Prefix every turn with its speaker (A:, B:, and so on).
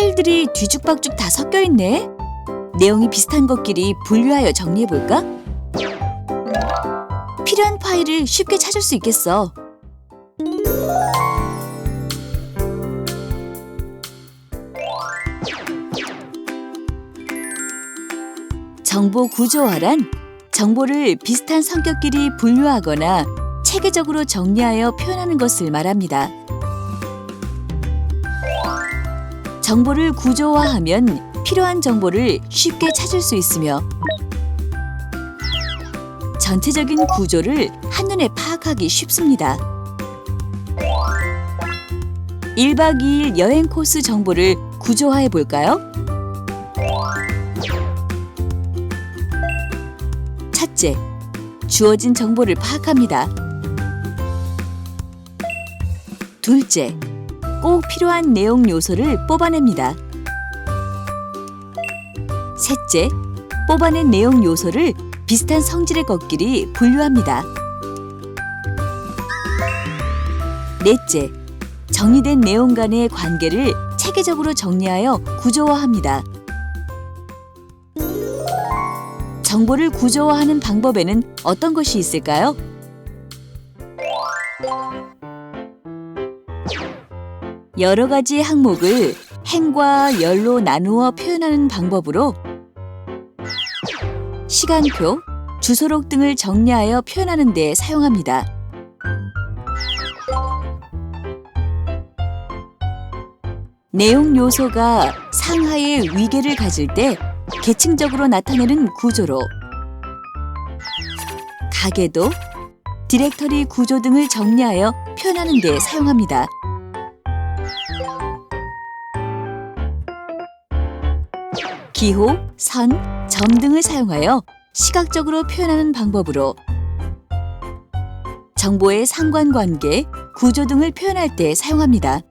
A: 파일들이 뒤죽박죽 다 섞여 있네. 내용이 비슷한 것끼리 분류하여 정리해 볼까? 필요한 파일을 쉽게 찾을 수 있겠어. 정보 구조화란 정보를 비슷한 성격끼리 분류하거나 체계적으로 정리하여 표현하는 것을 말합니다. 정보를 구조화하면 필요한 정보를 쉽게 찾을 수 있으며 전체적인 구조를 한눈에 파악하기 쉽습니다. 1박 2일 여행 코스 정보를 구조화해 볼까요? 첫째, 주어진 정보를 파악합니다. 둘째, 꼭 필요한 내용 요소를 뽑아냅니다. 셋째, 뽑아낸 내용 요소를 비슷한 성질의 것끼리 분류합니다. 넷째, 정리된 내용 간의 관계를 체계적으로 정리하여 구조화합니다. 정보를 구조화하는 방법에는 어떤 것이 있을까요? 여러 가지 항목을 행과 열로 나누어 표현하는 방법으로 시간표, 주소록 등을 정리하여 표현하는 데 사용합니다. 내용 요소가 상하의 위계를 가질 때 계층적으로 나타내는 구조로 가계도, 디렉터리 구조 등을 정리하여 표현하는 데 사용합니다. 기호, 선, 점 등을 사용하여 시각적으로 표현하는 방법으로 정보의 상관관계, 구조 등을 표현할 때 사용합니다.